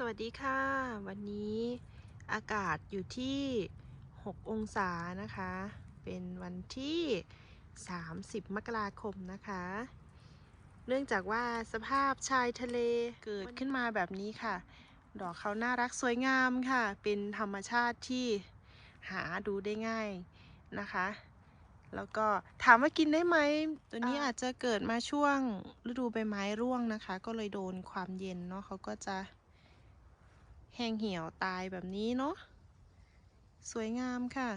สวัสดีค่ะ วันนี้อากาศอยู่ที่ 6 องศานะคะ เป็นวันที่ 30 มกราคมนะคะ เนื่องจากว่าสภาพชายทะเลเกิดขึ้นมาแบบนี้ค่ะ ดอกเขาน่ารักสวยงามค่ะ เป็นธรรมชาติที่หาดูได้ง่ายนะคะ แล้วก็ถามว่ากินได้ไหม ตัวนี้อาจจะเกิดมาช่วงฤดูใบไม้ร่วงนะคะ ก็เลยโดนความเย็นเนาะเขาก็จะ แห้งเหี่ยวตายแบบนี้เนาะสวยงามค่ะ